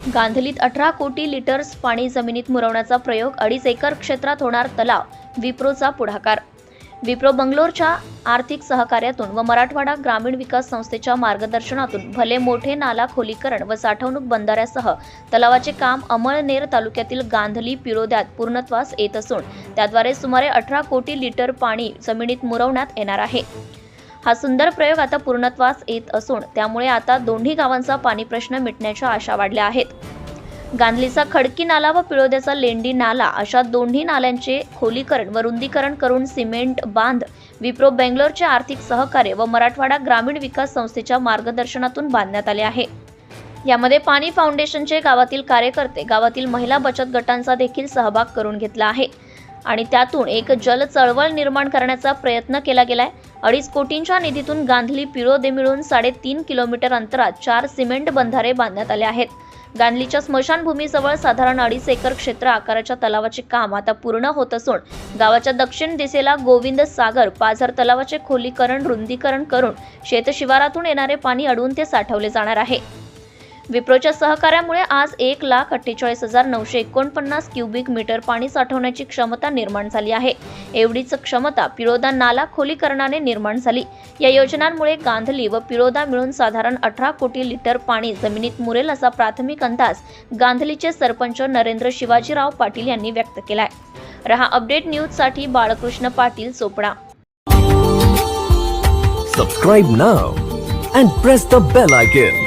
गांधलीत अठरा कोटी लिटर्स पाणी जमिनीत मुरवण्याचा प्रयोग अडीच एकर क्षेत्रात होणार तलाव विप्रोचा पुढाकार. विप्रो बंगलोरच्या आर्थिक सहकार्यातून व मराठवाडा ग्रामीण विकास संस्थेच्या मार्गदर्शनातून भले मोठे नाला खोलीकरण व साठवणूक बंधाऱ्यासह तलावाचे काम अमळनेर तालुक्यातील गांधली पिरोद्यात पूर्णत्वास येत असून त्याद्वारे सुमारे अठरा कोटी लिटर पाणी जमिनीत मुरवण्यात येणार आहे. हा सुंदर प्रयोग आता पूर्णत्वास येत असून त्यामुळे आता दोन्ही गावांचा पाणी प्रश्न मिटण्याच्या आशा वाढल्या आहेत. गांधलीचा खडकी नाला व पिळोद्याचा लेंडी नाला अशा दोन्ही नाल्यांचे खोलीकरण व रुंदीकरण करून सिमेंट बांध विप्रो बेंगलोरचे आर्थिक सहकार्य व मराठवाडा ग्रामीण विकास संस्थेच्या मार्गदर्शनातून बांधण्यात आले आहे. यामध्ये पाणी फाउंडेशनचे गावातील कार्यकर्ते गावातील महिला बचत गटांचा देखील सहभाग करून घेतला आहे. आणि त्यातून एक जल चळवळ निर्माण करण्याचा प्रयत्न केला गेलाय. अडीच कोटींच्या निधीतून गांधली पिळोदे मिळून साडेतीन किलोमीटर अंतरात चार सिमेंट बंधारे बांधण्यात आले आहेत. गांधलीच्या स्मशानभूमीजवळ साधारण अडीच एकर क्षेत्र आकाराच्या तलावाचे काम आता पूर्ण होत असून गावाच्या दक्षिण दिशेला गोविंद सागर पाझर तलावाचे खोलीकरण रुंदीकरण करून शेतशिवारातून येणारे पाणी अडवून ते साठवले जाणार आहे. विप्रोच्या सहकार्यामुळे आज एक लाख अठ्ठेचाळीस हजार नऊशे एकोणपन्नास क्युबिक मीटर पाणी साठवण्याची क्षमता निर्माण झाली आहे. एवढीच क्षमता पिळोदा नाला खोलीकरणाने निर्माण झाली. या योजनांमुळे गांधली व पिळोदा मिळून साधारण अठरा कोटी लिटर पाणी जमिनीत मुरेल असा प्राथमिक अंदाज गांधलीचे सरपंच नरेंद्र शिवाजीराव पाटील यांनी व्यक्त केलाय. रहा अपडेट न्यूजसाठी Balkrishna Patil Chopda. Subscribe now and press the bell icon